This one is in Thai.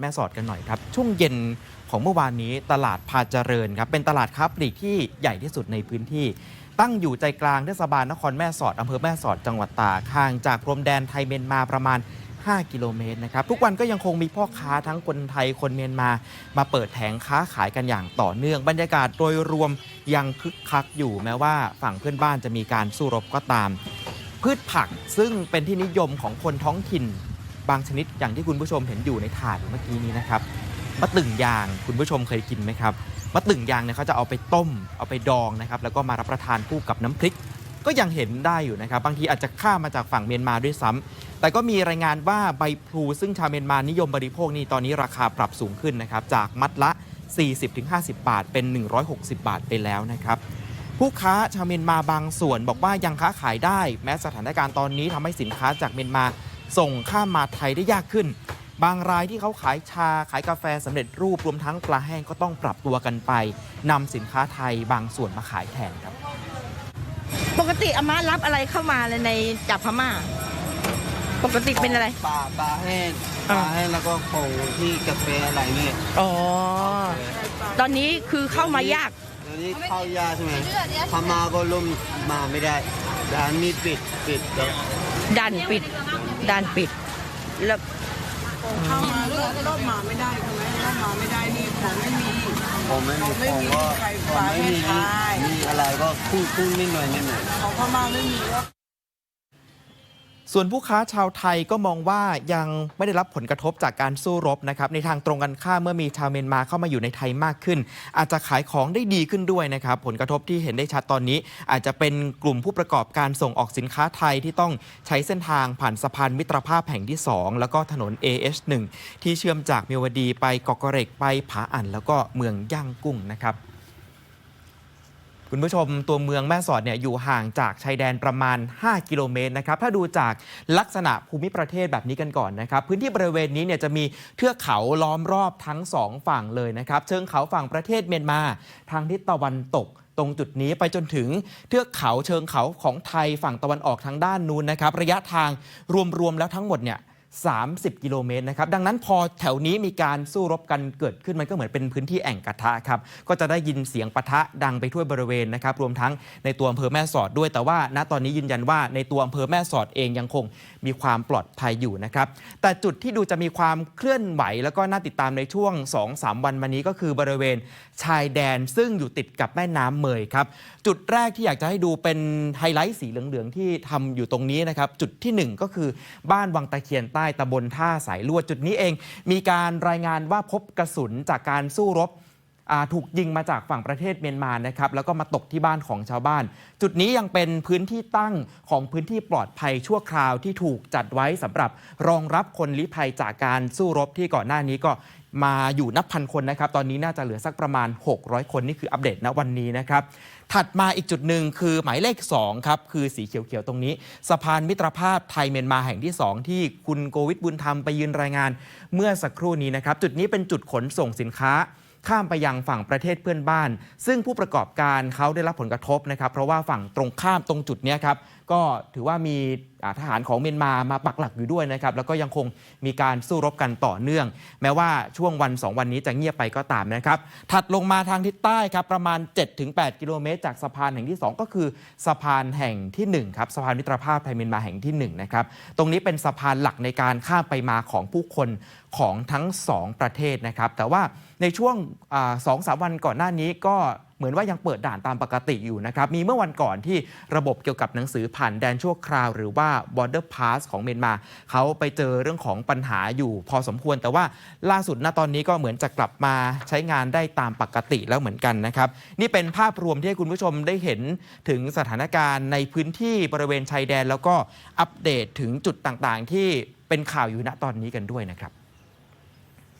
แม่สอดกันหน่อยครับ ช่วงเย็นของเมื่อวานนี้ตลาดพาเจริญครับ เป็นตลาดค้าปลีกที่ใหญ่ที่สุดในพื้นที่ ตั้งอยู่ใจกลางเทศบาลนครแม่สอดอำเภอแม่สอดจังหวัดตากห่างจากพรมแดนไทยเมียนมาประมาณ 5 กิโลเมตรนะครับ ทุกวันก็ยังคงมีพ่อค้าทั้งคนไทยคนเมียนมา มาเปิดแผงค้าขายกันอย่างต่อเนื่อง บรรยากาศโดยรวมยังคึกคักอยู่แม้ว่าฝั่งเพื่อนบ้านจะมีการสู้รบก็ตาม พืชผักซึ่งเป็นที่นิยมของคนท้องถิ่น บางชนิดอย่างที่คุณผู้ชมเห็นอยู่ในถาดเมื่อกี้นี้นะครับมะตึงยางคุณผู้ชมเคยกินไหมครับมะตึงยางเนี่ยเขาจะเอาไปต้ม เอาไปดองนะครับแล้วก็มารับประทานคู่กับน้ำพริก ก็ยังเห็นได้อยู่นะครับ บางทีอาจจะข้ามมาจากฝั่งเมียนมาด้วยซ้ำแต่ก็มีรายงานว่าใบพลูซึ่งชาวเมียนมานิยมบริโภคนี่ตอนนี้ราคาปรับสูงขึ้นนะครับจากมัดละ 40-50 บาท เป็น 160 บาทไปแล้วนะครับผู้ค้าชาวเมียนมาบางส่วนบอกว่ายังค้าขายได้ แม้สถานการณ์ตอนนี้ทำให้สินค้าจากเมียนมา ส่งข้ามมาไทยได้ยากขึ้น บางรายที่เขาขายชาขายกาแฟสำเร็จรูปรวมทั้งปลาแห้งก็ต้องปรับตัวกันไปนำสินค้าไทยบางส่วนมาขายแทนครับ ปกติอาม่ารับอะไรเข้ามาเลยในจากพม่า ปกติเป็นอะไรปลาปลาแห้งปอ่าลาแห้งแล้วก็ของที่กาแฟอะไรเงี้ยอ๋อตอนนี้คือเข้ามายากแล้วนี่เข้ายาใช่ไหมพม่าก็ล่มมาไม่ได้ร้านนี้ปิดปิดแล้ว ด่านปิดด่านปิด แล้วเข้ามาเรื่องรอบมาไม่ได้ใช่ไหมรอบมาไม่ได้นี่ของไม่มีผมไม่มีไม่ของมีก็ใครผมปลาไม่ให้มีขายมีอะไรก็คุ้งคุ้งนิดหน่อยนิดหน่อยของพม่าไม่มีว่า ส่วนผู้ค้าชาวไทยก็มองว่ายังไม่ได้รับผลกระทบจากการสู้รบนะครับในทางตรงกันข้ามเมื่อมีชาวเมียนมาเข้ามาอยู่ในไทยมากขึ้น อาจจะขายของได้ดีขึ้นด้วยนะครับผลกระทบที่เห็นได้ชัดตอนนี้ อาจจะเป็นกลุ่มผู้ประกอบการส่งออกสินค้าไทยที่ต้องใช้เส้นทางผ่านสะพานมิตรภาพแห่งที่ 2 แล้วก็ถนน AH1 ที่เชื่อมจากเมียวดีไปเกาะกระเรกไปผาอันแล้วก็เมืองย่างกุ้งนะครับ คุณผู้ชมตัวเมืองแม่สอดเนี่ยอยู่ห่างจากชายแดนประมาณ 5 กิโลเมตรนะครับถ้าดูจากลักษณะภูมิประเทศแบบนี้กันก่อนนะครับ พื้นที่บริเวณนี้เนี่ยจะมีเทือกเขาล้อมรอบทั้งสองฝั่งเลยนะครับ เชิงเขาฝั่งประเทศเมียนมา ทางทิศตะวันตกตรงจุดนี้ไปจนถึงเทือกเขาเชิงเขาของไทยฝั่งตะวันออกทางด้านนู้นนะครับ ระยะทางรวมๆแล้วทั้งหมดเนี่ย 30 กิโลเมตรนะครับดังนั้นพอแถวนี้มีการสู้รบกันเกิดขึ้นมันก็เหมือนเป็นพื้นที่แอ่งกระทะครับก็จะได้ยินเสียงปะทะดังไปทั่วบริเวณนะครับรวมทั้งในตัวอำเภอแม่สอดด้วย แต่ว่าณตอนนี้ยืนยันว่าในตัวอำเภอแม่สอดเองยังคงมีความปลอดภัยอยู่นะครับแต่จุดที่ดูจะมีความเคลื่อนไหว แล้วก็น่าติดตามในช่วง 2-3 วันมานี้ก็คือบริเวณชายแดนซึ่งอยู่ติดกับแม่น้ำเมยครับจุดแรกที่อยากจะให้ดูเป็นไฮไลท์สีเหลืองๆที่ทำอยู่ตรงนี้นะครับจุดที่ 1 ก็คือบ้านวังตะเคียนใต้ตำบลท่าสายลวดจุดนี้เอง มีการรายงานว่าพบกระสุนจากการสู้รบ ถูกยิงมาจากฝั่งประเทศเมียนมานะครับแล้วก็มาตกที่บ้านของชาวบ้าน จุดนี้ยังเป็นพื้นที่ตั้งของพื้นที่ปลอดภัยชั่วคราวที่ถูกจัดไว้สำหรับรองรับคนลี้ภัยจากการสู้รบที่ก่อนหน้านี้ก็มาอยู่นับพันคนนะครับ ตอนนี้น่าจะเหลือสักประมาณ 600 คน นี่คืออัปเดตณวันนี้นะครับ ถัดมาอีกจุดหนึ่งคือหมายเลข 2 ครับ คือสีเขียวๆ ตรงนี้ สะพานมิตรภาพไทยเมียนมาแห่งที่ 2 ที่คุณโกวิทบุญธรรมไปยืนรายงาน เมื่อสักครู่นี้นะครับ จุดนี้เป็นจุดขนส่งสินค้า ข้ามไปยังฝั่งประเทศเพื่อนบ้าน ซึ่งผู้ประกอบการเขาได้รับผลกระทบนะครับ เพราะว่าฝั่งตรงข้ามตรงจุดนี้ครับก็ถือว่ามี ทหารของเมียนมามาปักหลักอยู่ด้วยนะครับแล้วก็ยังคงมีการสู้รบกันต่อเนื่อง แม้ว่าช่วงวัน 2 วันนี้จะเงียบไปก็ตามนะครับ ถัดลงมาทางทิศใต้ครับประมาณ 7-8 กิโลเมตร จากสะพานแห่งที่ 2 ก็คือสะพานแห่งทีหนึ่1ครับสะพานมิตรภาพไทยเมียนมาแห่งที่1นะครับตรงนี้เป็นสะพานหลักในการข้ามไปมาของผู้คนของทั้ง 2 ประเทศนะครับแต่ว่าในช่วงสองสามวันก่อนหน้านี้ก็ มือนว่ายังเปิดด่านตามปกติอยู่นะครับ มีเมื่อวันก่อนที่ระบบเกี่ยวกับหนังสือผ่านแดนชั่วคราว หรือว่า border pass ของเมียนมา เขาไปเจอเรื่องของปัญหาอยู่พอสมควร แต่ว่าล่าสุดณตอนนี้ก็เหมือนจะกลับมาใช้งานได้ตามปกติแล้วเหมือนกันนะครับ นี่เป็นภาพรวมที่ให้คุณผู้ชมได้เห็นถึงสถานการณ์ในพื้นที่บริเวณชายแดน แล้วก็อัปเดตถึงจุดต่างๆ ที่เป็นข่าวอยู่ณตอนนี้กันด้วยนะครับ